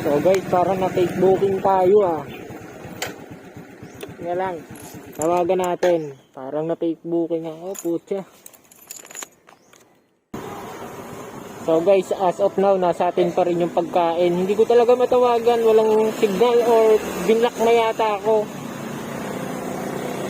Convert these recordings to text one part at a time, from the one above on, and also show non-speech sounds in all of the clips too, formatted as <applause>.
So guys, para na take booking tayo ah. Nga lang. Tawagan natin. Parang na take booking ako, putya. So guys, as of now, nasa atin pa rin yung pagkain. Hindi ko talaga matawagan, walang signal or binlock na yata ako.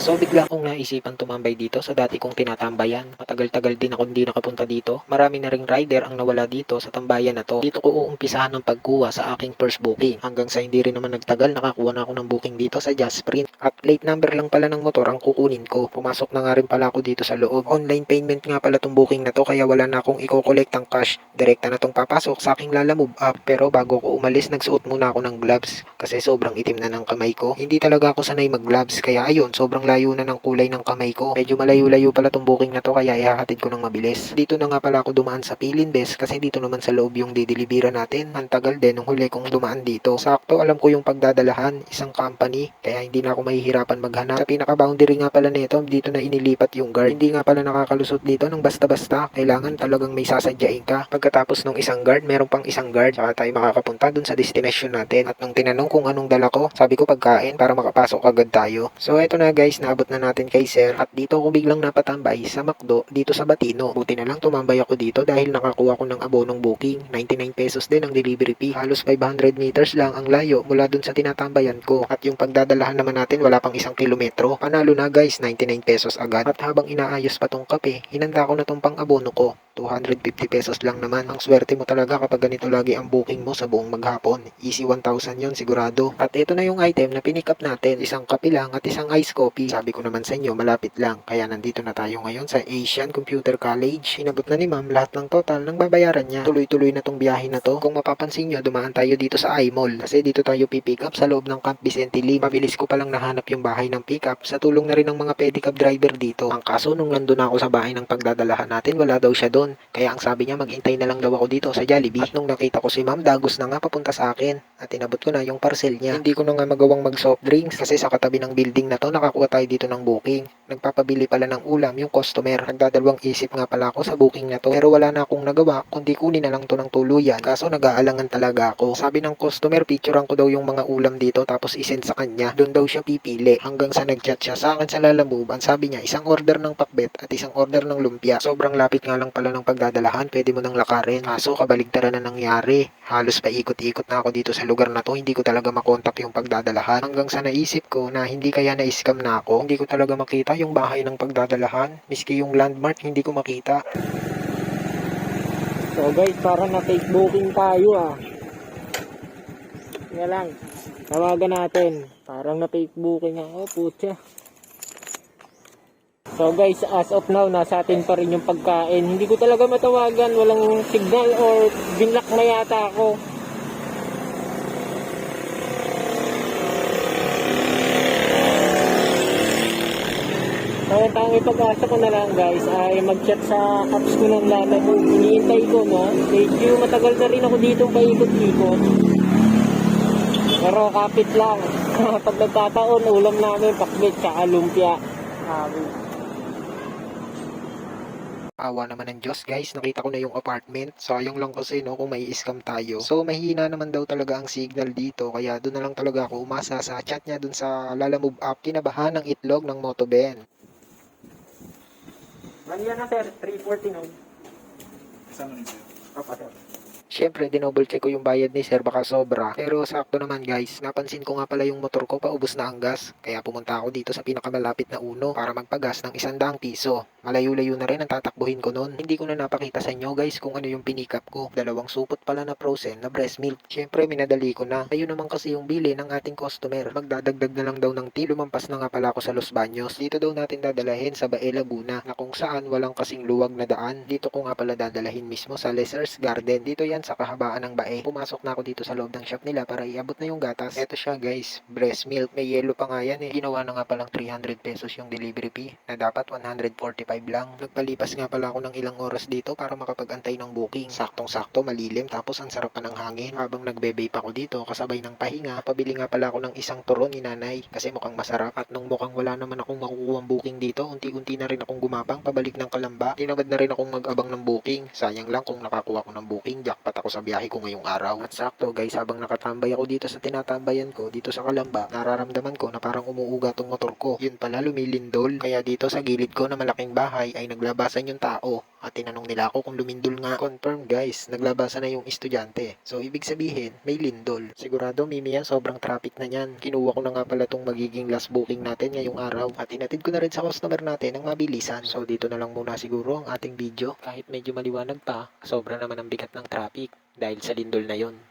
So bigla kong naisipan tumambay dito sa dati kong tinatambayan. Matagal-tagal din ako hindi nakapunta dito. Marami na ring rider ang nawala dito sa tambayan na to. Dito ko uumpisahan ng pagkuha sa aking first booking. Hanggang sa hindi rin naman nagtagal, nakakuha na ako ng booking dito sa Just Sprint. At plate number lang pala ng motor ang kukunin ko. Pumasok na nga rin pala ako dito sa loob. Online payment nga pala tong booking na to kaya wala na akong i-collect ang cash. Direkta na tong papasok sa aking lalamove app. Pero bago ko umalis, nagsuot muna ako ng gloves kasi sobrang itim na ng kamay ko. Hindi talaga ako sanay mag-gloves kaya ayun, sobrang layo na ng kulay ng kamay ko. Medyo malayo-layo pala tong booking na to kaya ihahatid ko ng mabilis. Dito na nga pala ako dumaan sa Pilin Best kasi dito naman sa loob yung didelibera natin. Ang tagal din nung huli kong dumaan dito. Sakto alam ko yung pagdadalahan, isang company, kaya hindi na ako mahihirapan maghanap. Sa pinaka-boundary nga pala nito, dito na inilipat yung guard. Hindi nga pala nakakalusot dito ng basta-basta. Kailangan talagang may sasadyain ka. Pagkatapos ng isang guard, meron pang isang guard. Saka tayo makakapunta dun sa destination natin. At nung tinanong kung anong dala ko, sabi ko pagkain para makapasok agad tayo. So eto na guys, naabot na natin kay sir. At dito ako biglang napatambay sa McDo dito sa Batino. Buti na lang tumambay ako dito dahil nakakuha ko ng abonong booking. 99 pesos din ang delivery fee. Halos 500 meters lang ang layo mula dun sa tinatambayan ko. At yung pagdadalahan naman natin wala pang isang kilometro. Panalo na guys, 99 pesos agad. At habang inaayos pa tong kape, hinanda ko na tong pang abono ko. 250 pesos lang naman. Ang swerte mo talaga kapag ganito lagi ang booking mo sa buong maghapon. Easy 1,000 yon sigurado. At ito na yung item na pinick up natin. Isang kape lang at isang ice coffee. Sabi ko naman sa inyo, malapit lang. Kaya nandito na tayo ngayon sa Asian Computer College. Hinabot na ni ma'am lahat ng total ng babayaran niya. Tuloy-tuloy na tong biyahe na to. Kung mapapansin nyo, dumaan tayo dito sa iMall. Kasi dito tayo pipick up sa loob ng Camp Vicente Lim. Mabilis ko palang nahanap yung bahay ng pick up sa tulong na rin ng mga pedicab driver dito. Ang kaso nung nandun ako sa bahay ng pagdadalahan natin, wala daw siya doon. Kaya ang sabi niya maghintay na lang daw ako dito sa Jollibee. At nung nakita ko si ma'am, dagos na nga papunta sa akin. At inabot ko na yung parcel niya. Hindi ko na nga magawang mag soft drinks kasi sa katabi ng building na to nakakuha tayo dito ng booking. Nagpapabili pala ng ulam yung customer. Nagdadalawang isip nga pala ako sa booking na to. Pero wala na akong nagawa kundi kunin na lang to ng tuluyan. Kaso nag-aalangan talaga ako. Sabi ng customer, picturean ko daw yung mga ulam dito tapos isend sa kanya. Doon daw siya pipili. Hanggang sa nagchat siya sa akin sa lalamove. Ang sabi niya, isang order ng pakbet at isang order ng lumpia. Sobrang lapit nga lang pala ng pagdadalahan. Pwede mo nang lakarin. Kaso kabaligtaran na nangyari. Halos paikot-ikot na ako dito sa lugar na to. Hindi ko talaga makontak yung pagdadalahan. Hanggang sa naisip ko na hindi kaya na-scam na ako. Hindi ko talaga makita yung bahay ng pagdadalahan. Miski yung landmark, hindi ko makita. So guys, para na take booking tayo ah. Nga lang. Tawagan natin. Parang na take booking ako, putya. So guys, as of now, nasa atin pa rin yung pagkain. Hindi ko talaga matawagan, walang signal or binlock na yata ako. So, ang ipag-asa ko na lang guys ay mag-chat sa apps ko ng Lala Move. Iniintay ko no. Medyo matagal na rin ako dito paikot-ikot. Pero kapit lang. <laughs> Pag nagkataon, ulam namin pakbit tsaka lumpia. Sabi. Awa naman ng Diyos guys, nakita ko na yung apartment. Sayang lang kasi no kung may scam tayo. So mahina naman daw talaga ang signal dito kaya doon na lang talaga ako umasa sa chat niya doon sa Lalamove app. Kinabahan ng itlog ng Motoben. Mali na sir, 349. Kasama rin sir. Opo sir. Siyempre, dinoble check ko yung bayad ni sir baka sobra. Pero sakto naman guys, napansin ko nga pala yung motor ko paubos na ang gas. Kaya pumunta ako dito sa pinakamalapit na uno para magpagas ng isandaang piso. Malayo-layo na rin ang tatakbuhin ko nun. Hindi ko na napakita sa inyo guys kung ano yung pinikap ko. Dalawang supot pala na frozen na breast milk. Siyempre, minadali ko na. Ayun naman kasi yung bili ng ating customer. Magdadagdag na lang daw ng tea. Lumampas na nga pala ako sa Los Baños. Dito daw natin dadalahin sa Bae Laguna na kung saan walang kasing luwag na daan. Dito ko nga pala dadalahin mismo sa Leser's Garden. Dito yan sa kahabaan ng Bae. Pumasok na ako dito sa loob ng shop nila para iabot na yung gatas. Eto siya guys, breast milk. May yellow pa nga yan eh. Ginawa na nga palang 300 pesos yung delivery fee na dapat 145 lang. Nagpalipas nga pala ako ng ilang oras dito para makapag-antay ng booking. Saktong-sakto, malilim, tapos ang sarap pa ng hangin. Habang nagbe-vape ako dito, kasabay ng pahinga, pabili nga pala ako ng isang turon ni nanay kasi mukhang masarap. At nung mukhang wala naman akong makukuha booking dito, unti-unti na rin akong gumapang pabalik ng kalamba. Tinamad na rin akong mag-abang ng booking. Sayang lang kung nakakuha ko ng booking, jackpot ako sa biyahe ko ngayong araw. At sakto guys, habang nakatambay ako dito sa tinatambayan ko, dito sa Kalamba, nararamdaman ko na parang umuuga tong motor ko. Yun pala lumilindol. Kaya dito sa gilid ko na malaking bahay ay naglabasan yung tao. At tinanong nila ako kung lumindol nga. Confirm guys, naglabasan na yung estudyante. So ibig sabihin, may lindol. Sigurado Mimi sobrang traffic na yan. Kinuha ko na nga pala tong magiging last booking natin ngayong araw. At inatid ko na rin sa customer natin ang mabilisan. So dito na lang muna siguro ang ating video. Kahit medyo maliwanag pa, sobra naman ang bigat ng traffic dahil sa lindol na yon.